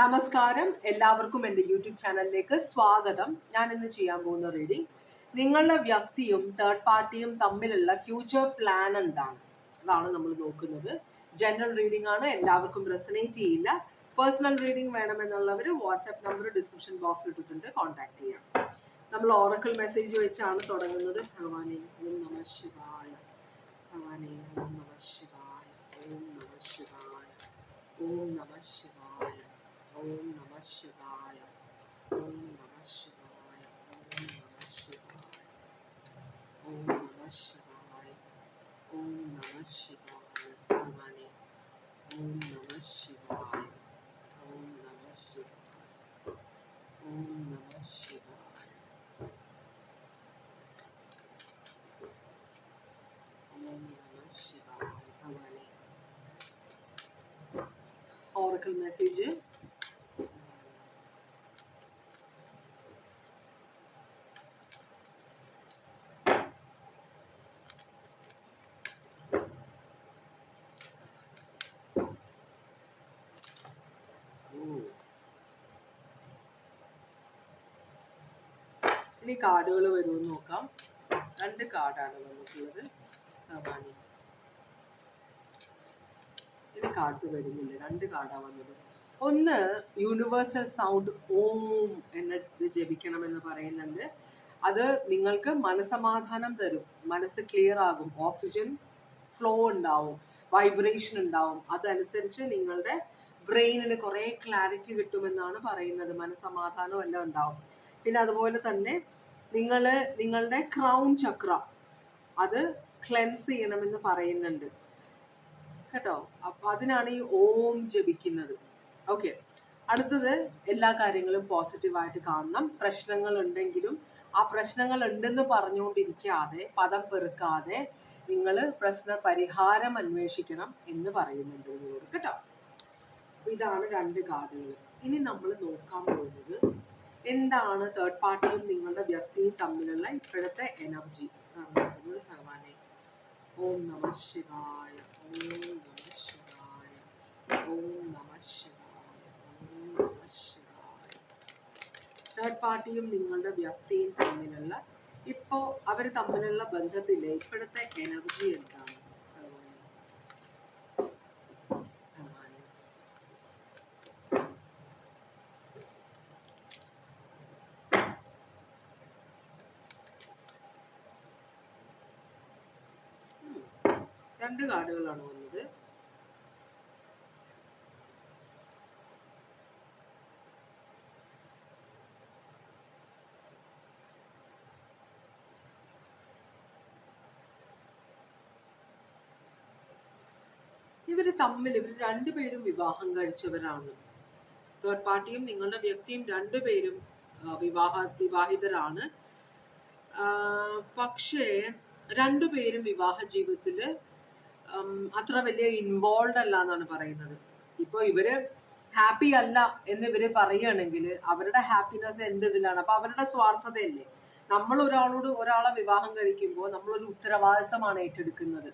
നമസ്കാരം. എല്ലാവർക്കും എന്റെ യൂട്യൂബ് ചാനലിലേക്ക് സ്വാഗതം. ഞാൻ ഇന്ന് ചെയ്യാൻ പോകുന്ന റീഡിംഗ് നിങ്ങളുടെ വ്യക്തിയും തേർഡ് പാർട്ടിയും തമ്മിലുള്ള ഫ്യൂച്ചർ പ്ലാൻ എന്താണ്? അതാണ് നമ്മൾ നോക്കുന്നത്. ജനറൽ റീഡിംഗ് ആണ്. എല്ലാവർക്കും റെസനേറ്റ് ചെയ്യില്ല. പേഴ്സണൽ റീഡിംഗ് വേണമെന്നുള്ളവർ വാട്സാപ്പ് നമ്പർ ഡിസ്ക്രിപ്ഷൻ ബോക്സിൽ ഇട്ടിട്ടുണ്ട്. കോൺടാക്ട് ചെയ്യാം. നമ്മൾ ഓറക്കൽ മെസ്സേജ് വെച്ചാണ് തുടങ്ങുന്നത്. ഭഗവാനെ ഓം നമ ശിവായ. ഭഗവാനെ ഓം നമ ശിവായ. ഓം നമ ശിവായ. ഓം നമ ശിവായ. ഓം നമ ശിവായ ഓം നമ ശിവായ ഓം നമ ശിവായ ഓം നമ ശിവായ ഭഗവാനെ ഓം നമ ശിവായ ഓം നമ ശിവായ ഓം നമ ശിവായ ഓം നമ ശിവായ ഭഗവാനെ ഓറക്കൽ മെസ്സേജ് ഇനി കാർഡുകൾ വരുമെന്ന് നോക്കാം. രണ്ട് കാർഡാണ് നമുക്കുള്ളത്. ഭവാനി ഇനി കാർഡ്സ് വരുന്നില്ല. രണ്ട് കാർഡാണ് വന്നത്. ഒന്ന് യൂണിവേഴ്സൽ സൗണ്ട് ഓം എന്ന് പറയുന്നുണ്ട്. അത് നിങ്ങൾക്ക് മനസമാധാനം തരും. മനസ്സ് ക്ലിയർ ആകും. ഓക്സിജൻ ഫ്ലോ ഉണ്ടാവും. വൈബ്രേഷൻ ഉണ്ടാവും. അതനുസരിച്ച് നിങ്ങളുടെ ബ്രെയിനിന് കുറേ ക്ലാരിറ്റി കിട്ടുമെന്നാണ് പറയുന്നത്. മനസമാധാനം എല്ലാം ഉണ്ടാവും. പിന്നെ അതുപോലെ തന്നെ നിങ്ങൾ നിങ്ങളുടെ ക്രൗൺ ചക്ര അത് ക്ലെൻസ് ചെയ്യണമെന്ന് പറയുന്നുണ്ട്. കേട്ടോ? അപ്പൊ അതിനാണ് ഈ ഓം ജപിക്കുന്നത്. ഓക്കെ അടുത്തത് എല്ലാ കാര്യങ്ങളും പോസിറ്റീവായിട്ട് കാണണം. പ്രശ്നങ്ങൾ ഉണ്ടെങ്കിലും ആ പ്രശ്നങ്ങൾ ഉണ്ടെന്ന് പറഞ്ഞുകൊണ്ടിരിക്കാതെ പദം പെറുക്കാതെ നിങ്ങൾ പ്രശ്ന പരിഹാരം അന്വേഷിക്കണം എന്ന് പറയുന്നുണ്ട് നിങ്ങളോട്. കേട്ടോ? ഇതാണ് രണ്ട് കാർഡുകൾ ഇനി നമ്മൾ നോക്കാൻ പോകുന്നത് എന്താണ് തേർഡ് പാർട്ടിയും നിങ്ങളുടെ വ്യക്തിയും തമ്മിലുള്ള ഇപ്പോഴത്തെ എനർജി ഭഗവാനെ. ഓം നമ ശിവായ ഓം നമ ശിവായ ഓം നമ ശിവായ ഓം നമ ശിവായ. തേർഡ് പാർട്ടിയും നിങ്ങളുടെ വ്യക്തിയും തമ്മിലുള്ള ഇപ്പോ അവർ തമ്മിലുള്ള ബന്ധത്തിലെ ഇപ്പോഴത്തെ എനർജി എന്താണ് ഭഗവാനെ ഭഗവാനെ ഉം. രണ്ട് കാർഡുകളാണ് വന്നത്. ഇവർ തമ്മിൽ ഇവർ രണ്ടുപേരും വിവാഹം കഴിച്ചവരാണ്. തേർഡ് പാർട്ടിയും നിങ്ങളുടെ വ്യക്തിയും രണ്ടുപേരും പേരും വിവാഹ വിവാഹിതരാണ്. പക്ഷേ രണ്ടുപേരും വിവാഹ ജീവിതത്തിൽ അത്ര വലിയ ഇൻവോൾവ് അല്ല എന്നാണ് പറയുന്നത്. ഇപ്പൊ ഇവർ ഹാപ്പി അല്ല എന്ന് ഇവർ പറയുകയാണെങ്കിൽ അവരുടെ ഹാപ്പിനെസ് എന്ത് ഇതിലാണ്? അപ്പൊ അവരുടെ സ്വാർത്ഥതയല്ലേ? നമ്മൾ ഒരാളോട് ഒരാളെ വിവാഹം കഴിക്കുമ്പോൾ നമ്മളൊരു ഉത്തരവാദിത്തമാണ് ഏറ്റെടുക്കുന്നത്.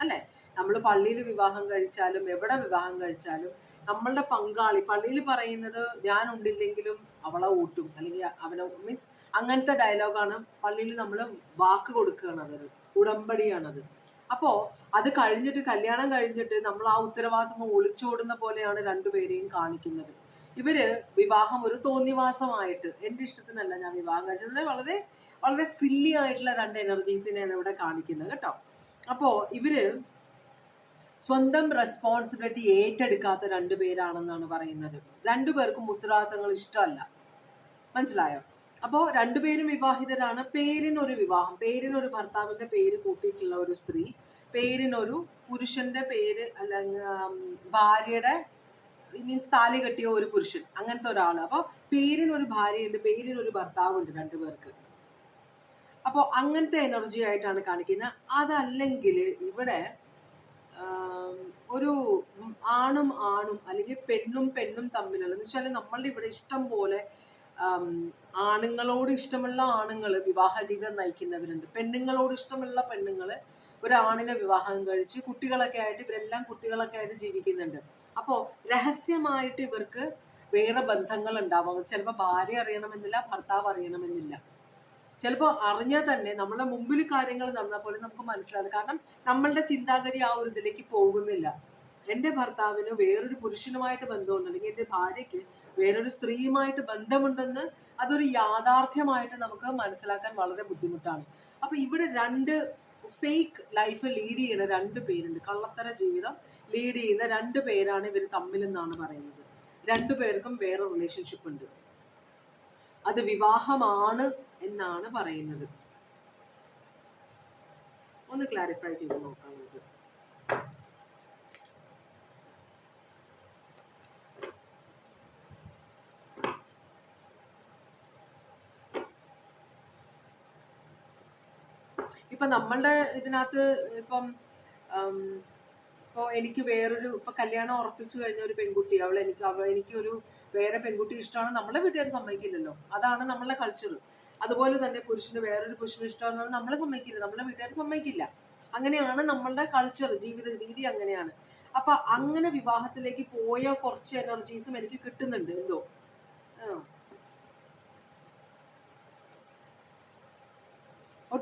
അല്ലേ? നമ്മൾ പള്ളിയിൽ വിവാഹം കഴിച്ചാലും എവിടെ വിവാഹം കഴിച്ചാലും നമ്മളുടെ പങ്കാളി പള്ളിയിൽ പറയുന്നത് ഞാൻ ഉണ്ടില്ലെങ്കിലും അവളെ ഊട്ടും. അല്ലെങ്കിൽ അവനെ മീൻസ് അങ്ങനത്തെ ഡയലോഗാണ് പള്ളിയിൽ നമ്മൾ വാക്ക് കൊടുക്കുകയാണ് അതൊരു ഉടമ്പടിയാണത്. അപ്പോ അത് കഴിഞ്ഞിട്ട് കല്യാണം കഴിഞ്ഞിട്ട് നമ്മൾ ആ ഉത്തരവാദിത്വം ഒളിച്ചോടുന്ന പോലെയാണ് രണ്ടുപേരെയും കാണിക്കുന്നത്. ഇവർ വിവാഹം ഒരു തോന്നിവാസമായിട്ട് എന്റെ ഇഷ്ടത്തിനല്ല ഞാൻ വിവാഹം കഴിച്ചത്. വളരെ വളരെ സില്ലി ആയിട്ടുള്ള രണ്ട് എനർജീസിനെയാണ് ഇവിടെ കാണിക്കുന്നത് കേട്ടോ. അപ്പോ ഇവർ സ്വന്തം റെസ്പോൺസിബിലിറ്റി ഏറ്റെടുക്കാത്ത രണ്ടുപേരാണെന്നാണ് പറയുന്നത്. രണ്ടുപേർക്കും ഉത്തരവാദിത്തങ്ങൾ ഇഷ്ടമല്ല. മനസ്സിലായോ? അപ്പോ രണ്ടുപേരും വിവാഹിതരാണ്. പേരിനൊരു വിവാഹം. പേരിനൊരു ഭർത്താവിന്റെ പേര് കൂട്ടിയിട്ടുള്ള ഒരു സ്ത്രീ പേരിനൊരു പുരുഷന്റെ പേര് അല്ലെങ്കിൽ ഭാര്യയുടെ മീൻസ് താലി കെട്ടിയ ഒരു പുരുഷൻ അങ്ങനത്തെ ഒരാൾ അപ്പൊ പേരിനൊരു ഭാര്യയുണ്ട് പേരിനൊരു ഭർത്താവുണ്ട് രണ്ടുപേർക്ക് അപ്പോൾ അങ്ങനത്തെ എനർജി ആയിട്ടാണ് കാണിക്കുന്നത്. അതല്ലെങ്കിൽ ഇവിടെ ഒരു ആണും ആണും അല്ലെങ്കിൽ പെണ്ണും പെണ്ണും തമ്മിലുള്ള എന്ന് വെച്ചാൽ നമ്മളുടെ ഇവിടെ ഇഷ്ടം പോലെ ആണുങ്ങളോട് ഇഷ്ടമുള്ള ആണുങ്ങൾ വിവാഹ ജീവിതം നയിക്കുന്നവരുണ്ട്. പെണ്ണുങ്ങളോട് ഇഷ്ടമുള്ള പെണ്ണുങ്ങൾ ഒരാണിനെ വിവാഹം കഴിച്ച് കുട്ടികളൊക്കെ ആയിട്ട് ഇവരെല്ലാം കുട്ടികളൊക്കെ ആയിട്ട് ജീവിക്കുന്നുണ്ട്. അപ്പോൾ രഹസ്യമായിട്ട് ഇവർക്ക് വേറെ ബന്ധങ്ങൾ ഉണ്ടാവാം ചിലപ്പോൾ ഭാര്യ അറിയണമെന്നില്ല ഭർത്താവ് അറിയണമെന്നില്ല. ചിലപ്പോൾ അറിഞ്ഞാൽ തന്നെ നമ്മളെ മുമ്പിൽ കാര്യങ്ങൾ നടന്നാൽ പോലും നമുക്ക് മനസ്സിലാകും കാരണം നമ്മളുടെ ചിന്താഗതി ആ ഒരു ഇതിലേക്ക് പോകുന്നില്ല. എന്റെ ഭർത്താവിന് വേറൊരു പുരുഷനുമായിട്ട് ബന്ധമുണ്ട്. അല്ലെങ്കിൽ എന്റെ ഭാര്യയ്ക്ക് വേറൊരു സ്ത്രീയുമായിട്ട് ബന്ധമുണ്ടെന്ന് അതൊരു യാഥാർത്ഥ്യമായിട്ട് നമുക്ക് മനസ്സിലാക്കാൻ വളരെ ബുദ്ധിമുട്ടാണ്. അപ്പൊ ഇവിടെ രണ്ട് ഫേക്ക് ലൈഫ് ലീഡ് ചെയ്യുന്ന രണ്ട് പേരുണ്ട്. കള്ളത്തര ജീവിതം ലീഡ് ചെയ്യുന്ന രണ്ട് പേരാണ് ഇവർ തമ്മിൽ എന്നാണ് പറയുന്നത്. രണ്ടു പേർക്കും വേറെ റിലേഷൻഷിപ്പ് ഉണ്ട്. അത് വിവാഹമാണ് എന്നാണ് പറയുന്നത്. ഒന്ന് ക്ലാരിഫൈ ചെയ്ത് നോക്കാം നമുക്ക്. ഇപ്പൊ നമ്മളുടെ ഇതിനകത്ത് ഇപ്പം ഉം, ഇപ്പൊ എനിക്ക് വേറൊരു ഇപ്പൊ കല്യാണം ഉറപ്പിച്ചു കഴിഞ്ഞ ഒരു പെൺകുട്ടി അവൾ എനിക്ക് അവ എനിക്ക് ഒരു വേറെ പെൺകുട്ടി ഇഷ്ടമാണ് നമ്മളെ വീട്ടുകാർ സമ്മതിക്കില്ലല്ലോ. അതാണ് നമ്മളുടെ കൾച്ചർ അതുപോലെ തന്നെ പുരുഷന് വേറൊരു പുരുഷന് ഇഷ്ടമാണെന്ന് നമ്മളെ സമ്മതിക്കില്ല നമ്മളെ വീട്ടുകാർ സമ്മതിക്കില്ല. അങ്ങനെയാണ് നമ്മളുടെ കൾച്ചർ ജീവിത രീതി അങ്ങനെയാണ്. അപ്പൊ അങ്ങനെ വിവാഹത്തിലേക്ക് പോയ കുറച്ച് എനർജീസും എനിക്ക് കിട്ടുന്നുണ്ട് എന്തോ.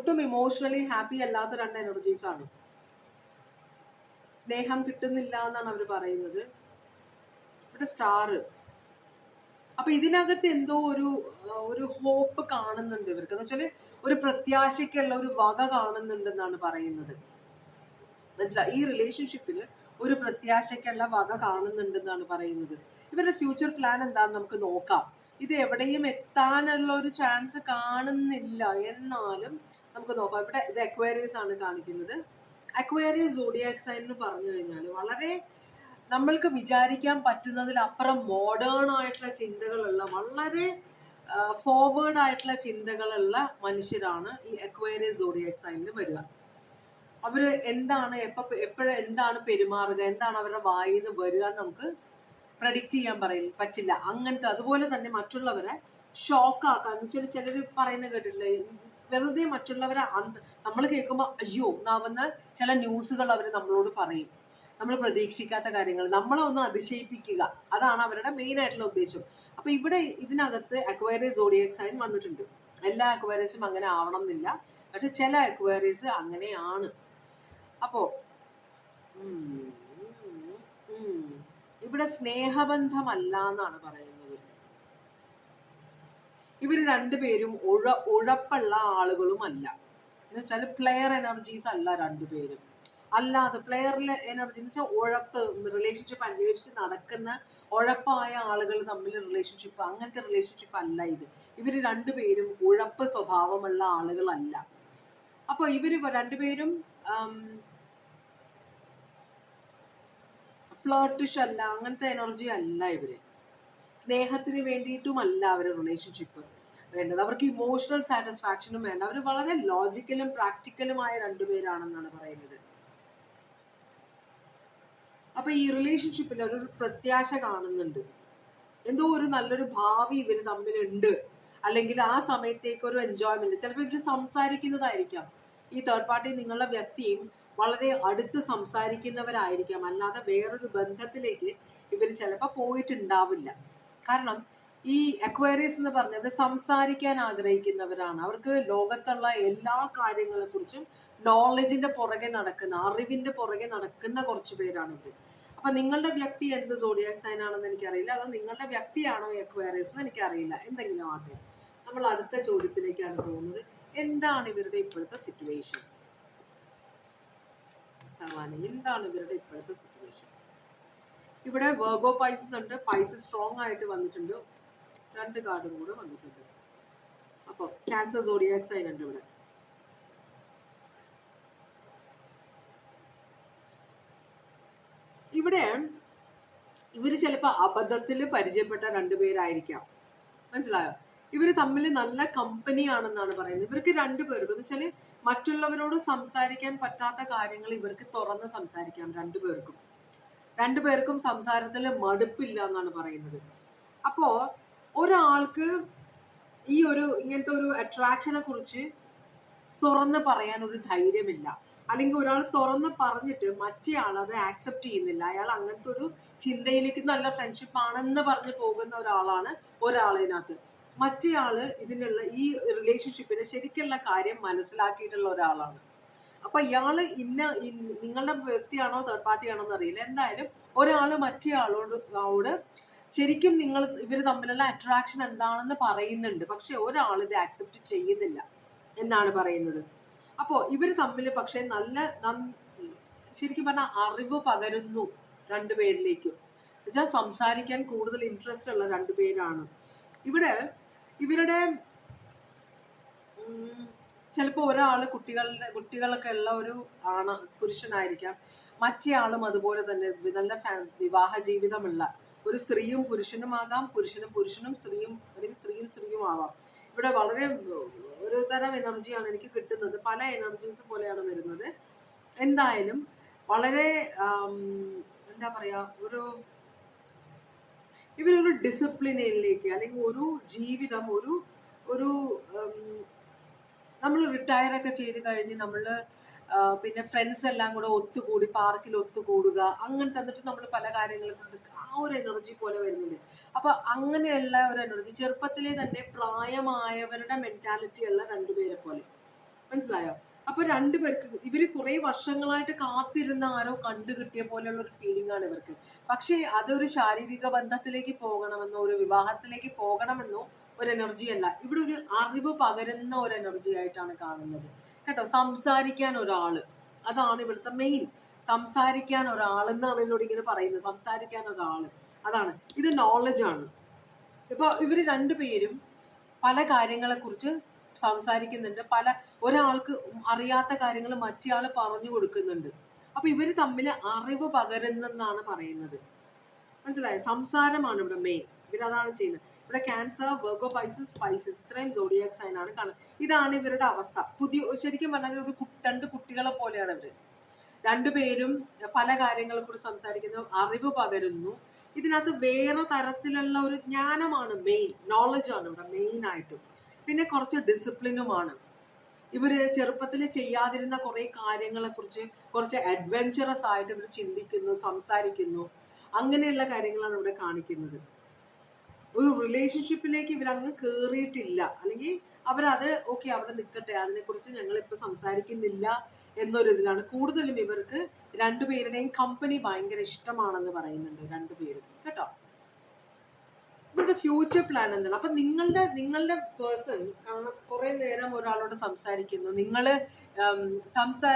ഒട്ടും ഇമോഷണലി ഹാപ്പി അല്ലാത്ത രണ്ട് എനർജീസ് ആണ്. സ്നേഹം കിട്ടുന്നില്ല എന്നാണ് അവർ പറയുന്നത്. ഇവിടെ സ്റ്റാർ അപ്പൊ ഇതിനകത്ത് എന്തോ ഒരു ഒരു ഹോപ്പ് കാണുന്നുണ്ട് ഇവർക്ക്. എന്ന് വെച്ചാൽ ഒരു പ്രത്യാശയ്ക്കുള്ള ഒരു വക കാണുന്നുണ്ടെന്നാണ് പറയുന്നത്. മനസ്സിലായി ഈ റിലേഷൻഷിപ്പിൽ ഒരു പ്രത്യാശയ്ക്കുള്ള വക കാണുന്നുണ്ടെന്നാണ് പറയുന്നത്. ഇവരുടെ ഫ്യൂച്ചർ പ്ലാൻ എന്താണെന്ന് നമുക്ക് നോക്കാം. ഇത് എവിടെയും എത്താനുള്ള ഒരു ചാൻസ് കാണുന്നില്ല. എന്നാലും നമുക്ക് നോക്കാം. ഇവിടെ ഇത് അക്വേറിയസ് ആണ് കാണിക്കുന്നത്. അക്വേറിയസ് സോഡിയാക് സൈൻ എന്ന് പറഞ്ഞു കഴിഞ്ഞാൽ വളരെ നമ്മൾക്ക് വിചാരിക്കാൻ പറ്റുന്നതിലപ്പുറം മോഡേൺ ആയിട്ടുള്ള ചിന്തകളുള്ള വളരെ ഫോർവേഡ് ആയിട്ടുള്ള ചിന്തകളുള്ള മനുഷ്യരാണ് ഈ അക്വേറിയസ് സോഡിയാക് സൈനിൽ വരിക. അവർ എന്താണ് എപ്പോൾ എപ്പോഴും എന്താണ് പെരുമാറുക എന്താണ് അവരുടെ വായിൽ നിന്ന് വരിക എന്ന് നമുക്ക് പ്രഡിക്റ്റ് ചെയ്യാൻ പറയില്ല പറ്റില്ല. അങ്ങനത്തെ അതുപോലെ തന്നെ മറ്റുള്ളവരെ ഷോക്ക് ആക്കാൻ. വെച്ചാൽ ചിലർ പറയുന്നത് കേട്ടിട്ടില്ലേ? വെറുതെ മറ്റുള്ളവരെ നമ്മൾ കേൾക്കുമ്പോൾ അയ്യോ എന്നാവുന്ന ചില ന്യൂസുകൾ അവർ നമ്മളോട് പറയും. നമ്മൾ പ്രതീക്ഷിക്കാത്ത കാര്യങ്ങൾ. നമ്മളെ ഒന്ന് അതിശയിപ്പിക്കുക. അതാണ് അവരുടെ മെയിൻ ആയിട്ടുള്ള ഉദ്ദേശം. അപ്പൊ ഇവിടെ ഇതിനകത്ത് അക്വയറീസ് ഓഡിയക്സ് സൈൻ വന്നിട്ടുണ്ട്. എല്ലാ അക്വയറീസും അങ്ങനെ ആവണം എന്നില്ല പക്ഷെ ചില അക്വയറീസ് അങ്ങനെയാണ്. അപ്പോ ഇവിടെ സ്നേഹബന്ധമല്ല എന്നാണ് പറയുന്നത്. ഇവർ രണ്ടുപേരും ഉഴ ഉഴപ്പുള്ള ആളുകളുമല്ല എന്ന് വെച്ചാൽ പ്ലെയർ എനർജീസ് അല്ല രണ്ടുപേരും. അല്ലാതെ പ്ലെയറിലെ എനർജി എന്ന് വെച്ചാൽ ഉഴപ്പ് റിലേഷൻഷിപ്പ് അന്വേഷിച്ച് നടക്കുന്ന ഉഴപ്പായ ആളുകൾ തമ്മിൽ റിലേഷൻഷിപ്പ് അങ്ങനത്തെ റിലേഷൻഷിപ്പ് അല്ല ഇത്. ഇവർ രണ്ടുപേരും ഉഴപ്പ് സ്വഭാവമുള്ള ആളുകളല്ല അപ്പൊ ഇവർ രണ്ടുപേരും ഫ്ലോട്ടിഷ് അല്ല അങ്ങനത്തെ എനർജി അല്ല ഇവർ. സ്നേഹത്തിന് വേണ്ടിയിട്ടുമല്ല അവരുടെ റിലേഷൻഷിപ്പ് വേണ്ടത്. അവർക്ക് ഇമോഷണൽ സാറ്റിസ്ഫാക്ഷനും വേണ്ട. അവർ വളരെ ലോജിക്കലും പ്രാക്ടിക്കലുമായ രണ്ടുപേരാണെന്നാണ് പറയുന്നത്. അപ്പൊ ഈ റിലേഷൻഷിപ്പിൽ ഒരു പ്രത്യാശ കാണുന്നുണ്ട്. എന്തോ ഒരു നല്ലൊരു ഭാവി ഇവർ തമ്മിലുണ്ട്. അല്ലെങ്കിൽ ആ സമയത്തേക്ക് ഒരു എൻജോയ്മെന്റ് ചിലപ്പോൾ ഇവർ സംസാരിക്കുന്നതായിരിക്കാം. ഈ തേർഡ് പാർട്ടി നിങ്ങളുടെ വ്യക്തിയും വളരെ അടുത്ത് സംസാരിക്കുന്നവരായിരിക്കാം. അല്ലാതെ വേറൊരു ബന്ധത്തിലേക്ക് ഇവർ ചിലപ്പോൾ പോയിട്ടുണ്ടാവില്ല. കാരണം ഈ അക്വയറീസ് എന്ന് പറഞ്ഞവർ സംസാരിക്കാൻ ആഗ്രഹിക്കുന്നവരാണ്. അവർക്ക് ലോകത്തുള്ള എല്ലാ കാര്യങ്ങളെ കുറിച്ചും നോളജിന്റെ പുറകെ നടക്കുന്ന അറിവിന്റെ പുറകെ നടക്കുന്ന കുറച്ച് പേരാണ് ഇവർ അപ്പൊ നിങ്ങളുടെ വ്യക്തി എന്ത് സോഡിയാക് സൈൻ ആണെന്ന് എനിക്കറിയില്ല. അതോ നിങ്ങളുടെ വ്യക്തിയാണോ അക്വയറീസ് എന്ന് എനിക്കറിയില്ല. എന്തെങ്കിലും ആട്ടെ നമ്മൾ അടുത്ത ചോദ്യത്തിലേക്കാണ് പോകുന്നത്. എന്താണ് ഇവരുടെ ഇപ്പോഴത്തെ സിറ്റുവേഷൻ എന്താണ് ഇവരുടെ ഇപ്പോഴത്തെ സിറ്റുവേഷൻ ഇവിടെ വേർഗോ പൈസസ് ഉണ്ട്. പൈസ സ്ട്രോങ് ആയിട്ട് വന്നിട്ടുണ്ട്. രണ്ട് കാർഡും കൂടെ വന്നിട്ടുണ്ട്. അപ്പോൾ ക്യാൻസർ സോഡിയാക് ഉണ്ട് ഇവിടെ. ഇവിടെ ഇവർ ചിലപ്പോൾ അബദ്ധത്തിൽ പരിചയപ്പെട്ട രണ്ടുപേരായിരിക്കാം മനസ്സിലായോ? ഇവർ തമ്മിൽ നല്ല കമ്പനിയാണെന്നാണ് പറയുന്നത്. ഇവർക്ക് രണ്ടുപേർക്കും എന്ന് വെച്ചാൽ മറ്റുള്ളവരോട് സംസാരിക്കാൻ പറ്റാത്ത കാര്യങ്ങൾ ഇവർക്ക് തുറന്ന് സംസാരിക്കാം രണ്ടുപേർക്കും രണ്ടുപേർക്കും സംസാരത്തിൽ മടുപ്പില്ല എന്നാണ് പറയുന്നത്. അപ്പോ ഒരാൾക്ക് ഈ ഒരു ഇങ്ങനത്തെ ഒരു അട്രാക്ഷനെ കുറിച്ച് തുറന്ന് പറയാൻ ഒരു ധൈര്യമില്ല. അല്ലെങ്കിൽ ഒരാൾ തുറന്ന് പറഞ്ഞിട്ട് മറ്റേ ആൾ അത് ആക്സെപ്റ്റ് ചെയ്യുന്നില്ല. അയാൾ അങ്ങനത്തെ ഒരു ചിന്തയിലേക്ക് നല്ല ഫ്രണ്ട്ഷിപ്പ് ആണെന്ന് പറഞ്ഞ് പോകുന്ന ഒരാളാണ് ഒരാളിനകത്ത്. മറ്റേ ആൾ ഇതിനുള്ള ഈ റിലേഷൻഷിപ്പിന് ശരിക്കുള്ള കാര്യം മനസ്സിലാക്കിയിട്ടുള്ള ഒരാളാണ്. അപ്പൊ ഇയാൾ ഇന്ന നിങ്ങളുടെ വ്യക്തിയാണോ തേർഡ് പാർട്ടി ആണോ എന്ന് അറിയില്ല. എന്തായാലും ഒരാൾ മറ്റേ ആളോട് ശരിക്കും നിങ്ങൾ ഇവർ തമ്മിലുള്ള അട്രാക്ഷൻ എന്താണെന്ന് പറയുന്നുണ്ട്. പക്ഷെ ഒരാൾ ഇത് ആക്സെപ്റ്റ് ചെയ്യുന്നില്ല എന്നാണ് പറയുന്നത്. അപ്പോൾ ഇവർ തമ്മിൽ പക്ഷെ നല്ല ശരിക്കും പറഞ്ഞാൽ അറിവ് പകരുന്നു രണ്ടുപേരിലേക്കും എന്നുവെച്ചാൽ സംസാരിക്കാൻ കൂടുതൽ ഇൻട്രസ്റ്റ് ഉള്ള രണ്ടുപേരാണ് ഇവിടെ ഇവരുടെ ചിലപ്പോൾ ഒരാൾ കുട്ടികളുടെ കുട്ടികളൊക്കെ ഉള്ള ഒരു ആണ് പുരുഷനായിരിക്കാം. മറ്റേ ആളും അതുപോലെ തന്നെ നല്ല വിവാഹ ജീവിതമുള്ള ഒരു സ്ത്രീയും പുരുഷനുമാകാം പുരുഷനും പുരുഷനും സ്ത്രീയും അല്ലെങ്കിൽ സ്ത്രീയും സ്ത്രീയും ആവാം. ഇവിടെ വളരെ ഒരു തരം എനർജിയാണ് എനിക്ക് കിട്ടുന്നത്. പല എനർജീസ് പോലെയാണ് വരുന്നത്. എന്തായാലും വളരെ എന്താ പറയാ ഒരു ഇവരൊരു ഡിസിപ്ലിനിലേക്ക് അല്ലെങ്കിൽ ഒരു ജീവിതം ഒരു ഒരു നമ്മൾ റിട്ടയർ ഒക്കെ ചെയ്ത് കഴിഞ്ഞ് നമ്മൾ പിന്നെ ഫ്രണ്ട്സ് എല്ലാം കൂടെ ഒത്തുകൂടി പാർക്കിൽ ഒത്തുകൂടുക അങ്ങനെ തന്നിട്ട് നമ്മൾ പല കാര്യങ്ങളും ആ ഒരു എനർജി പോലെ വരുന്നുണ്ട്. അപ്പൊ അങ്ങനെയുള്ള ഒരു എനർജി ചെറുപ്പത്തിലെ തന്നെ പ്രായമായവരുടെ മെന്റാലിറ്റി ഉള്ള രണ്ടുപേരെ പോലെ. മനസ്സിലായോ? അപ്പൊ രണ്ടുപേർക്ക് ഇവർ കുറെ വർഷങ്ങളായിട്ട് കാത്തിരുന്ന ആരോ കണ്ടു കിട്ടിയ പോലെയുള്ള ഒരു ഫീലിംഗ് ആണ് ഇവർക്ക്. പക്ഷേ അതൊരു ശാരീരിക ബന്ധത്തിലേക്ക് പോകണമെന്നോ ഒരു വിവാഹത്തിലേക്ക് പോകണമെന്നോ ഒരു എനർജി അല്ല. ഇവിടെ ഒരു അറിവ് പകരുന്ന ഒരു എനർജി ആയിട്ടാണ് കാണുന്നത്. കേട്ടോ സംസാരിക്കാൻ ഒരാൾ അതാണ് ഇവിടുത്തെ മെയിൻ സംസാരിക്കാൻ ഒരാൾ എന്നാണ് എന്നോട് ഇങ്ങനെ പറയുന്നത്. സംസാരിക്കാൻ ഒരാൾ അതാണ്. ഇത് നോളജ് ആണ്. ഇപ്പൊ ഇവർ രണ്ടുപേരും പല കാര്യങ്ങളെ കുറിച്ച് സംസാരിക്കുന്നുണ്ട്. പല ഒരാൾക്ക് അറിയാത്ത കാര്യങ്ങൾ മറ്റേയാൾ പറഞ്ഞു കൊടുക്കുന്നുണ്ട്. അപ്പൊ ഇവർ തമ്മിൽ അറിവ് പകരുന്നെന്നാണ് പറയുന്നത്. മനസ്സിലായോ? സംസാരമാണ് ഇവിടെ മെയിൻ ഇവരതാണ് ചെയ്യുന്നത്. ഇവിടെ ക്യാൻസർ വെർഗോ പൈസസ് സ്പൈസസ് ഇത്രയും സോഡിയാക് സൈൻ ആണ് കാണുന്നത്. ഇതാണ് ഇവരുടെ അവസ്ഥ. പുതിയ ശരിക്കും പറഞ്ഞാൽ ഒരു രണ്ട് കുട്ടികളെ പോലെയാണ് ഇവർ രണ്ടുപേരും പല കാര്യങ്ങളെ കുറിച്ച് സംസാരിക്കുന്നു അറിവ് പകരുന്നു. ഇതിനകത്ത് വേറെ തരത്തിലുള്ള ഒരു ജ്ഞാനമാണ് മെയിൻ നോളജാണ് ഇവിടെ മെയിൻ ആയിട്ട്. പിന്നെ കുറച്ച് ഡിസിപ്ലിനുമാണ് ഇവർ ചെറുപ്പത്തിൽ ചെയ്യാതിരുന്ന കുറേ കാര്യങ്ങളെ കുറിച്ച് കുറച്ച് അഡ്വെഞ്ചറസ് ആയിട്ട് ഇവർ ചിന്തിക്കുന്നു സംസാരിക്കുന്നു. അങ്ങനെയുള്ള കാര്യങ്ങളാണ് ഇവിടെ കാണിക്കുന്നത്. ഒരു റിലേഷൻഷിപ്പിലേക്ക് ഇവരങ്ങ് കേറിയിട്ടില്ല. അല്ലെങ്കിൽ അവരത് ഓക്കെ അവിടെ നിൽക്കട്ടെ അതിനെക്കുറിച്ച് ഞങ്ങൾ ഇപ്പൊ സംസാരിക്കുന്നില്ല എന്നൊരു ഇതിലാണ്. കൂടുതലും ഇവർക്ക് രണ്ടുപേരുടെയും കമ്പനി ഭയങ്കര ഇഷ്ടമാണെന്ന് പറയുന്നുണ്ട് രണ്ടുപേരും കേട്ടോ? ഇവരുടെ ഫ്യൂച്ചർ പ്ലാൻ എന്താണ്? അപ്പൊ നിങ്ങളുടെ നിങ്ങളുടെ പേഴ്സൺ കുറേ നേരം ഒരാളോട് സംസാരിക്കുന്നു. നിങ്ങൾ സംസാ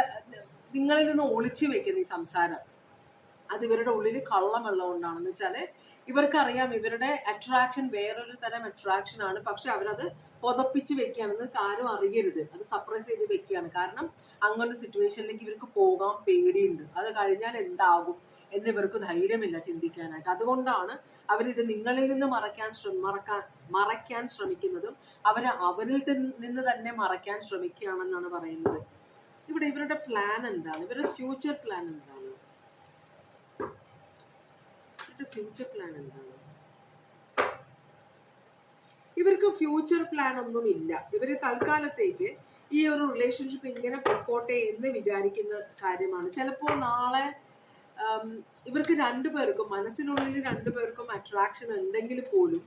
നിങ്ങളിൽ നിന്ന് ഒളിച്ചു വെക്കുന്ന ഈ സംസാരം. അത് ഇവരുടെ ഉള്ളിൽ കള്ളമുള്ളതുകൊണ്ടാണെന്ന് വെച്ചാൽ ഇവർക്കറിയാം ഇവരുടെ അട്രാക്ഷൻ വേറൊരു തരം അട്രാക്ഷൻ ആണ്. പക്ഷെ അവരത് പുതപ്പിച്ച് വെക്കുകയാണെന്ന് ആരും അറിയരുത്. അത് സപ്രസ് ചെയ്ത് വെക്കുകയാണ്. കാരണം അങ്ങനെ സിറ്റുവേഷനിലേക്ക് ഇവർക്ക് പോകാൻ പേടിയുണ്ട്. അത് കഴിഞ്ഞാൽ എന്താകും എന്ന് ഇവർക്ക് ധൈര്യമില്ല ചിന്തിക്കാനായിട്ട്. അതുകൊണ്ടാണ് അവരിത് നിങ്ങളിൽ നിന്ന് മറയ്ക്കാൻ മറക്കാൻ മറയ്ക്കാൻ ശ്രമിക്കുന്നതും അവർ അവരിൽ നിന്ന് തന്നെ മറയ്ക്കാൻ ശ്രമിക്കുകയാണെന്നാണ് പറയുന്നത്. ഇവിടെ ഇവരുടെ പ്ലാൻ എന്താണ്? ഇവരുടെ ഫ്യൂച്ചർ പ്ലാൻ എന്താണ്? ഇവരുടെ ഫ്യൂച്ചർ പ്ലാൻ എന്താണ്? ഇവർക്ക് ഫ്യൂച്ചർ പ്ലാൻ ഒന്നും ഇല്ല ഇവർ തൽക്കാലത്തേക്ക് ഈ ഒരു റിലേഷൻഷിപ്പ് ഇങ്ങനെ പൊക്കോട്ടെ എന്ന് വിചാരിക്കുന്ന കാര്യമാണ്. ചിലപ്പോ നാളെ ഇവർക്ക് രണ്ടു പേർക്കും മനസ്സിനുള്ളിൽ രണ്ടു പേർക്കും അട്രാക്ഷൻ ഉണ്ടെങ്കിൽ പോലും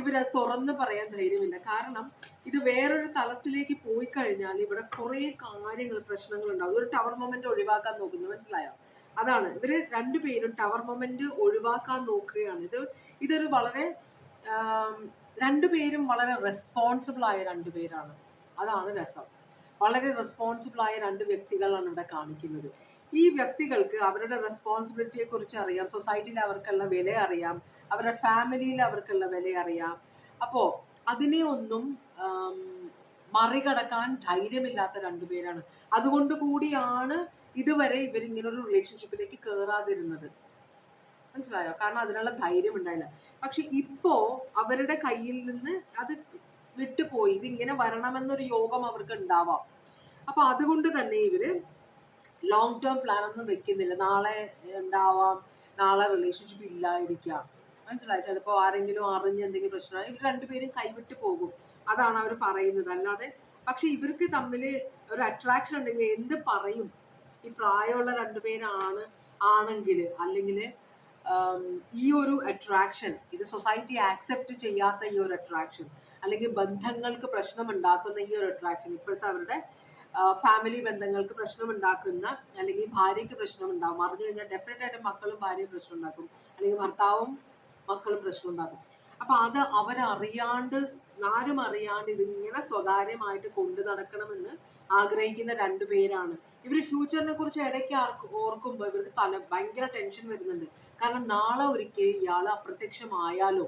ഇവർ തുറന്ന് പറയാൻ ധൈര്യമില്ല. കാരണം ഇത് വേറൊരു തലത്തിലേക്ക് പോയി കഴിഞ്ഞാൽ ഇവിടെ കുറെ കാര്യങ്ങൾ പ്രശ്നങ്ങൾ ഉണ്ടാവും. ഒരു ടവർ മൊമെന്റ് ഒഴിവാക്കാൻ നോക്കുന്നു. മനസ്സിലായോ? അതാണ്. ഇവർ രണ്ടുപേരും ടവർ മൊമെന്റ് ഒഴിവാക്കാൻ നോക്കുകയാണ്. ഇത് ഇതൊരു വളരെ രണ്ടുപേരും വളരെ റെസ്പോൺസിബിൾ ആയ രണ്ടുപേരാണ് അതാണ് രസം. വളരെ റെസ്പോൺസിബിൾ ആയ രണ്ട് വ്യക്തികളാണ് ഇവിടെ കാണിക്കുന്നത്. ഈ വ്യക്തികൾക്ക് അവരുടെ റെസ്പോൺസിബിലിറ്റിയെ കുറിച്ച് അറിയാം സൊസൈറ്റിയിൽ അവർക്കുള്ള വില അറിയാം അവരുടെ ഫാമിലിയിൽ അവർക്കുള്ള വില അറിയാം. അപ്പോ അതിനെ ഒന്നും മറികടക്കാൻ ധൈര്യമില്ലാത്ത രണ്ടുപേരാണ് അതുകൊണ്ട് കൂടിയാണ് ഇതുവരെ ഇവരിങ്ങനെ ഒരു റിലേഷൻഷിപ്പിലേക്ക് കയറാതിരുന്നത് മനസ്സിലായോ? കാരണം അതിനുള്ള ധൈര്യം ഉണ്ടായില്ല. പക്ഷെ ഇപ്പോ അവരുടെ കയ്യിൽ നിന്ന് അത് വിട്ടുപോയി. ഇതിങ്ങനെ വരണമെന്നൊരു യോഗം അവർക്ക് ഉണ്ടാവാം. അപ്പൊ അതുകൊണ്ട് തന്നെ ഇവർ ലോങ് ടേം പ്ലാൻ ഒന്നും വെക്കുന്നില്ല. നാളെ ഉണ്ടാവാം നാളെ റിലേഷൻഷിപ്പ് ഇല്ലായിരിക്കാം. മനസ്സിലായി? ചിലപ്പോൾ ആരെങ്കിലും അറിഞ്ഞ് എന്തെങ്കിലും പ്രശ്നമായി ഇവർ രണ്ടുപേരും കൈവിട്ട് പോകും. അതാണ് അവർ പറയുന്നത്. അല്ലാതെ പക്ഷെ ഇവർക്ക് തമ്മിൽ ഒരു അട്രാക്ഷൻ ഉണ്ടെങ്കിൽ എന്ത് പറയും? ഈ പ്രായമുള്ള രണ്ടുപേരാണ് ആണെങ്കിൽ അല്ലെങ്കിൽ ഈ ഒരു അട്രാക്ഷൻ ഇത് സൊസൈറ്റി ആക്സെപ്റ്റ് ചെയ്യാത്ത ഈ ഒരു അട്രാക്ഷൻ അല്ലെങ്കിൽ ബന്ധങ്ങൾക്ക് പ്രശ്നം ഉണ്ടാക്കുന്ന ഈ ഒരു അട്രാക്ഷൻ ഇപ്പോഴത്തെ അവരുടെ ഫാമിലി ബന്ധങ്ങൾക്ക് പ്രശ്നം ഉണ്ടാക്കുന്ന അല്ലെങ്കിൽ ഭാര്യയ്ക്ക് പ്രശ്നം ഉണ്ടാകും അറിഞ്ഞു കഴിഞ്ഞാൽ ഡെഫിനറ്റ് ആയിട്ട് മക്കളും ഭാര്യയും പ്രശ്നം ഉണ്ടാക്കും അല്ലെങ്കിൽ ഭർത്താവും മക്കളും പ്രശ്നം ഉണ്ടാക്കും അപ്പൊ അത് അവരറിയാണ്ട് ആരും അറിയാണ്ട് ഇതിങ്ങനെ സ്വകാര്യമായിട്ട് കൊണ്ടു നടക്കണമെന്ന് ആഗ്രഹിക്കുന്ന രണ്ടു പേരാണ്. ഇവർ ഫ്യൂച്ചറിനെ കുറിച്ച് ഇടയ്ക്ക് ഓർക്കുമ്പോൾ ഇവർക്ക് തല ഭയങ്കര ടെൻഷൻ വരുന്നുണ്ട്. കാരണം നാളെ ഒരിക്കൽ ഇയാൾ അപ്രത്യക്ഷമായാലോ?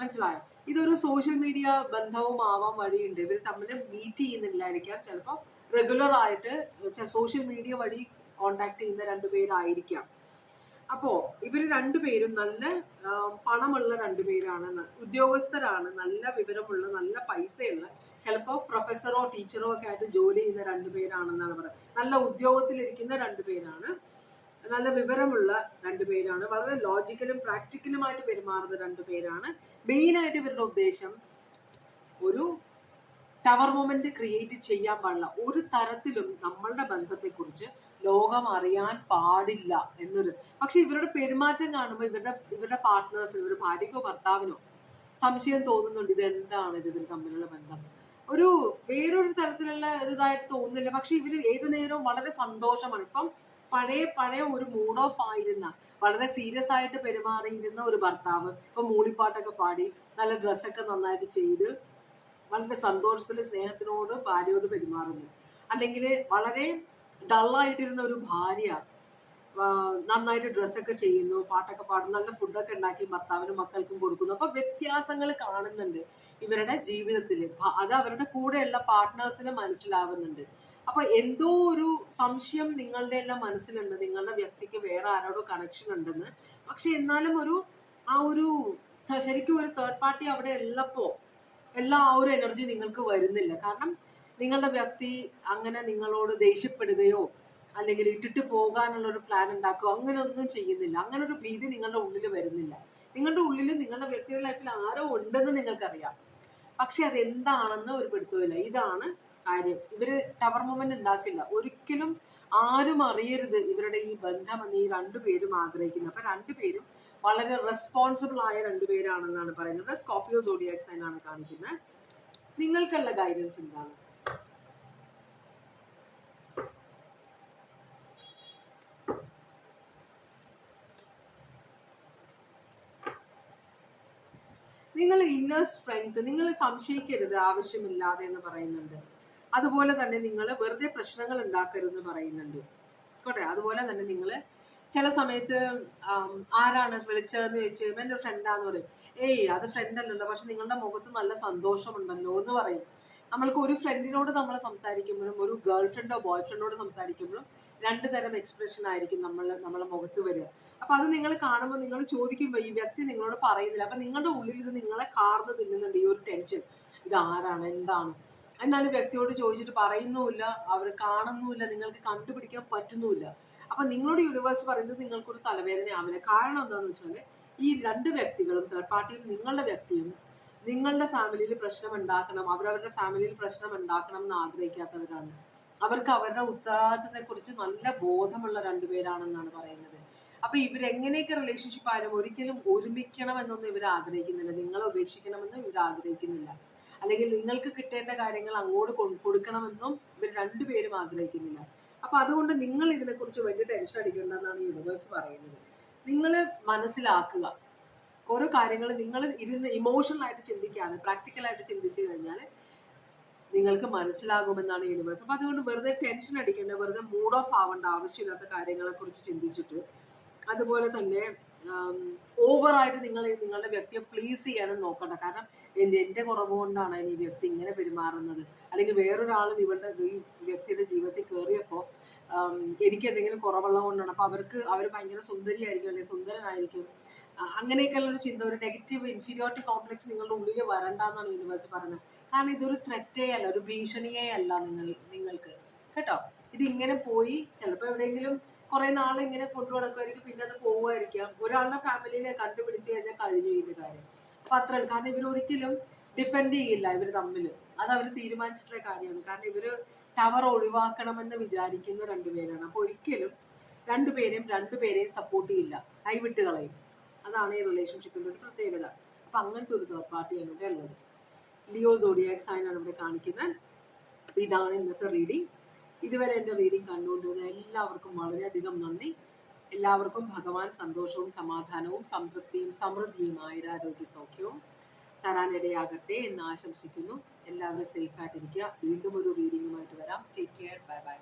മനസ്സിലായോ? ഇതൊരു സോഷ്യൽ മീഡിയ ബന്ധവും ആവാൻ വഴിയുണ്ട്. ഇവർ തമ്മിൽ മീറ്റ് ചെയ്യുന്നില്ലായിരിക്കാം. ചിലപ്പോൾ റെഗുലർ ആയിട്ട് സോഷ്യൽ മീഡിയ വഴി കോണ്ടാക്ട് ചെയ്യുന്ന രണ്ടുപേരായിരിക്കാം അപ്പോ ഇവർ രണ്ടുപേരും നല്ല പണമുള്ള രണ്ടുപേരാണ് ഉദ്യോഗസ്ഥരാണ് നല്ല വിവരമുള്ള നല്ല പൈസയുള്ള ചിലപ്പോൾ പ്രൊഫസറോ ടീച്ചറോ ഒക്കെ ആയിട്ട് ജോലി ചെയ്യുന്ന രണ്ടുപേരാണെന്നാണ് പറയുന്നത്. നല്ല ഉദ്യോഗത്തിലിരിക്കുന്ന രണ്ടുപേരാണ് നല്ല വിവരമുള്ള രണ്ടുപേരാണ് വളരെ ലോജിക്കലും പ്രാക്ടിക്കലുമായിട്ട് പെരുമാറുന്ന രണ്ടുപേരാണ് മെയിനായിട്ട് ഇവരുടെ ഉദ്ദേശം ഒരു ടവർ മൊമെന്റ് ക്രിയേറ്റ് ചെയ്യാൻ പാടില്ല. ഒരു തരത്തിലും നമ്മളുടെ ബന്ധത്തെക്കുറിച്ച് ലോകം അറിയാൻ പാടില്ല എന്നൊരു. പക്ഷെ ഇവരുടെ പെരുമാറ്റം കാണുമ്പോൾ ഇവരുടെ ഇവരുടെ പാർട്ട്നേഴ്സിന് ഇവരുടെ ഭാര്യക്കോ ഭർത്താവിനോ സംശയം തോന്നുന്നുണ്ട് ഇത് എന്താണ് ഇത് ഇവർ തമ്മിലുള്ള ബന്ധം? ഒരു വേറൊരു തരത്തിലുള്ള ഒരിതായിട്ട് തോന്നുന്നില്ല. പക്ഷെ ഇവർ ഏതു നേരവും വളരെ സന്തോഷമാണ്. ഇപ്പം പഴയ പഴയ ഒരു മൂഡ് ഓഫ് ആയിരുന്ന വളരെ സീരിയസ് ആയിട്ട് പെരുമാറിയിരുന്ന ഒരു ഭർത്താവ് ഇപ്പൊ മൂളിപ്പാട്ടൊക്കെ പാടി നല്ല ഡ്രസ്സൊക്കെ നന്നായിട്ട് ചെയ്ത് വളരെ സന്തോഷത്തിൽ സ്നേഹത്തിനോട് ഭാര്യയോട് പെരുമാറുന്നു. അല്ലെങ്കിൽ വളരെ ഡള്ളായിട്ടിരുന്ന ഒരു ഭാര്യ നന്നായിട്ട് ഡ്രസ്സൊക്കെ ചെയ്യുന്നു പാട്ടൊക്കെ പാടുന്നു നല്ല ഫുഡൊക്കെ ഉണ്ടാക്കി ഭർത്താവിനും മക്കൾക്കും കൊടുക്കുന്നു. അപ്പൊ വ്യത്യാസങ്ങൾ കാണുന്നുണ്ട് ഇവരുടെ ജീവിതത്തിൽ അത് അവരുടെ കൂടെയുള്ള പാർട്ട്നേഴ്സിന് മനസ്സിലാവുന്നുണ്ട്. അപ്പൊ എന്തോ ഒരു സംശയം നിങ്ങളുടെ എല്ലാം മനസ്സിലുണ്ട്. നിങ്ങളുടെ വ്യക്തിക്ക് വേറെ ആരോടോ കണക്ഷൻ ഉണ്ടെന്ന്. പക്ഷെ എന്നാലും ഒരു ആ ഒരു ശരിക്കും ഒരു തേർഡ് പാർട്ടി അവിടെ ഉള്ളപ്പോ എല്ലാ ആ ഒരു എനർജി നിങ്ങൾക്ക് വരുന്നില്ല. കാരണം നിങ്ങളുടെ വ്യക്തി അങ്ങനെ നിങ്ങളോട് ദേഷ്യപ്പെടുകയോ അല്ലെങ്കിൽ ഇട്ടിട്ട് പോകാനുള്ള ഒരു പ്ലാൻ ഉണ്ടാക്കുകയോ അങ്ങനെ ഒന്നും ചെയ്യുന്നില്ല. അങ്ങനെ ഒരു ഭീതി നിങ്ങളുടെ ഉള്ളിൽ വരുന്നില്ല. നിങ്ങളുടെ ഉള്ളിൽ നിങ്ങളുടെ വ്യക്തിയുടെ ലൈഫിൽ ആരോ ഉണ്ടെന്ന് നിങ്ങൾക്കറിയാം. പക്ഷെ അത് എന്താണെന്ന് ഒരു പിടുത്തമില്ല ഇതാണ് കാര്യം. ഇവർ ടവർ മൂവ്മെന്റ് ഉണ്ടാക്കില്ല. ഒരിക്കലും ആരും അറിയരുത് ഇവരുടെ ഈ ബന്ധം എന്ന് ഈ രണ്ടുപേരും ആഗ്രഹിക്കുന്നത്. അപ്പൊ രണ്ടുപേരും വളരെ റെസ്പോൺസിബിൾ ആയ രണ്ടുപേരാണെന്നാണ് പറയുന്നത്. സ്കോപ്പിയോ സോഡിയാക് സൈൻ ആണ് കാണിക്കുന്നത്. നിങ്ങൾക്കുള്ള ഗൈഡൻസ് എന്താണ്? നിങ്ങൾ ഇന്നർ സ്ട്രെങ്ത് നിങ്ങൾ സംശയിക്കരുത് ആവശ്യമില്ലാതെ എന്ന് പറയുന്നുണ്ട്. അതുപോലെ തന്നെ നിങ്ങൾ വെറുതെ പ്രശ്നങ്ങൾ ഉണ്ടാക്കരുതെന്ന് പറയുന്നുണ്ട്. കോട്ടെ? അതുപോലെ തന്നെ നിങ്ങൾ ചില സമയത്ത് ആരാണ് വിളിച്ചതെന്ന് ചോദിച്ചു കഴിയുമ്പോൾ എന്റെ ഫ്രണ്ടാന്ന് പറയും. ഏയ് അത് ഫ്രണ്ട് അല്ലല്ലോ പക്ഷെ നിങ്ങളുടെ മുഖത്ത് നല്ല സന്തോഷമുണ്ടല്ലോ എന്ന് പറയും. നമ്മൾക്ക് ഒരു ഫ്രണ്ടിനോട് നമ്മൾ സംസാരിക്കുമ്പോഴും ഒരു ഗേൾ ഫ്രണ്ടോ ബോയ് ഫ്രണ്ടോട് സംസാരിക്കുമ്പോഴും രണ്ട് തരം എക്സ്പ്രഷൻ ആയിരിക്കും നമ്മൾ നമ്മളെ മുഖത്ത് വരിക. അപ്പൊ അത് നിങ്ങൾ കാണുമ്പോൾ നിങ്ങൾ ചോദിക്കുമ്പോൾ ഈ വ്യക്തി നിങ്ങളോട് പറയുന്നില്ല. അപ്പൊ നിങ്ങളുടെ ഉള്ളിൽ ഇത് നിങ്ങളെ കാർന്ന് തിന്നുന്നുണ്ട് ഈ ഒരു ടെൻഷൻ ഇത് ആരാണ്? എന്താണ്? എന്നാലും വ്യക്തിയോട് ചോദിച്ചിട്ട് പറയുന്നുമില്ല അവർ കാണുന്നുമില്ല നിങ്ങൾക്ക് കണ്ടുപിടിക്കാൻ പറ്റുന്നുമില്ല. അപ്പൊ നിങ്ങളുടെ യൂണിവേഴ്സ് പറയുന്നത് നിങ്ങൾക്കൊരു തലവേദന ആവില്ല കാരണം എന്താണെന്ന് വെച്ചാൽ ഈ രണ്ട് വ്യക്തികളും തേർഡ് പാർട്ടിയും നിങ്ങളുടെ വ്യക്തിയും നിങ്ങളുടെ ഫാമിലിയിൽ പ്രശ്നം ഉണ്ടാക്കണം അവരവരുടെ ഫാമിലിയിൽ പ്രശ്നം ഉണ്ടാക്കണം എന്ന് ആഗ്രഹിക്കാത്തവരാണ്. അവർക്ക് അവരുടെ ഉത്തരവാദിത്തത്തെ കുറിച്ച് നല്ല ബോധമുള്ള രണ്ടുപേരാണെന്നാണ് പറയുന്നത്. അപ്പൊ ഇവരെങ്ങനെയൊക്കെ റിലേഷൻഷിപ്പ് ആയാലും ഒരിക്കലും ഒരുമിക്കണം എന്നൊന്നും ഇവർ ആഗ്രഹിക്കുന്നില്ല. നിങ്ങളെ ഉപേക്ഷിക്കണമെന്നും ഇവർ ആഗ്രഹിക്കുന്നില്ല. അല്ലെങ്കിൽ നിങ്ങൾക്ക് കിട്ടേണ്ട കാര്യങ്ങൾ അങ്ങോട്ട് കൊടുക്കണമെന്നും ഇവർ രണ്ടുപേരും ആഗ്രഹിക്കുന്നില്ല. അപ്പൊ അതുകൊണ്ട് നിങ്ങൾ ഇതിനെക്കുറിച്ച് വലിയ ടെൻഷൻ അടിക്കേണ്ടെന്നാണ് യൂണിവേഴ്സ് പറയുന്നത്. നിങ്ങൾ മനസ്സിലാക്കുക. ഓരോ കാര്യങ്ങൾ നിങ്ങൾ ഇരുന്ന് ഇമോഷണൽ ആയിട്ട് ചിന്തിക്കാതെ പ്രാക്ടിക്കൽ ആയിട്ട് ചിന്തിച്ചു കഴിഞ്ഞാൽ നിങ്ങൾക്ക് മനസ്സിലാകുമെന്നാണ് യൂണിവേഴ്സ് അപ്പൊ അതുകൊണ്ട് വെറുതെ ടെൻഷൻ അടിക്കേണ്ട വെറുതെ മൂഡ് ഓഫ് ആവേണ്ട ആവശ്യമില്ലാത്ത കാര്യങ്ങളെ കുറിച്ച് ചിന്തിച്ചിട്ട് അതുപോലെ തന്നെ ഓവറായിട്ട് നിങ്ങൾ നിങ്ങളുടെ വ്യക്തിയെ പ്ലീസ് ചെയ്യാനും നോക്കണ്ട. കാരണം എന്റെ കുറവ് കൊണ്ടാണ് ഈ വ്യക്തി ഇങ്ങനെ പെരുമാറുന്നത്. അല്ലെങ്കിൽ വേറൊരാൾ ഇവരുടെ ഈ വ്യക്തിയുടെ ജീവിതത്തിൽ കയറിയപ്പോൾ എനിക്ക് എന്തെങ്കിലും കുറവുള്ളത് കൊണ്ടാണ്. അപ്പൊ അവർക്ക് അവർ ഭയങ്കര സുന്ദരിയായിരിക്കും അല്ലെങ്കിൽ സുന്ദരനായിരിക്കും. അങ്ങനെയൊക്കെയുള്ള ഒരു ചിന്ത ഒരു നെഗറ്റീവ് ഇൻഫീരിയോറിറ്റി കോംപ്ലക്സ് നിങ്ങളുടെ ഉള്ളിൽ വരണ്ടെന്നാണ് യൂണിവേഴ്സ് പറയുന്നത്. കാരണം ഇതൊരു ത്രെറ്റേ അല്ല ഒരു ഭീഷണിയേ അല്ല നിങ്ങൾ നിങ്ങൾക്ക്. കേട്ടോ? ഇത് ഇങ്ങനെ പോയി ചിലപ്പോൾ എവിടെയെങ്കിലും കുറെ നാൾ ഇങ്ങനെ കൊണ്ടു പിന്നെ അത് പോവുമായിരിക്കാം. ഒരാളുടെ ഫാമിലിയിലെ കണ്ടുപിടിച്ചു കഴിഞ്ഞാൽ കഴിഞ്ഞു ഇത് കാര്യം. അപ്പൊ അത്ര കാരണം ഇവർ ഒരിക്കലും ഡിഫെൻഡ് ചെയ്യില്ല ഇവർ തമ്മിൽ അത് അവർ തീരുമാനിച്ചിട്ടുള്ള കാര്യമാണ്. കാരണം ഇവർ ടവർ ഒഴിവാക്കണമെന്ന് വിചാരിക്കുന്ന രണ്ടുപേരാണ് അപ്പൊ ഒരിക്കലും രണ്ടുപേരെയും രണ്ടുപേരെയും സപ്പോർട്ട് ചെയ്യില്ല. കൈവിട്ട് കളയും. അതാണ് ഈ റിലേഷൻഷിപ്പിന്റെ ഒരു പ്രത്യേകത. അപ്പൊ അങ്ങനത്തെ ഒരു തേർഡ് പാർട്ടിയാണ് ഇവിടെ ഉള്ളത്. ലിയോ സോഡിയാക് ആണ് ഇവിടെ കാണിക്കുന്നത്. ഇതാണ് ഇന്നത്തെ റീഡിംഗ് ഇതുവരെ എന്റെ റീഡിംഗ് കണ്ടുകൊണ്ടിരുന്ന എല്ലാവർക്കും വളരെയധികം നന്ദി. എല്ലാവർക്കും ഭഗവാൻ സന്തോഷവും സമാധാനവും സംതൃപ്തിയും സമൃദ്ധിയും ആയുരാരോഗ്യ സൗഖ്യവും തരാനിടയാകട്ടെ എന്ന് ആശംസിക്കുന്നു. എല്ലാവരും സേഫ് ആയിട്ടിരിക്കുക. വീണ്ടും ഒരു റീഡിങ്ങുമായിട്ട് വരാം. Take care bye bye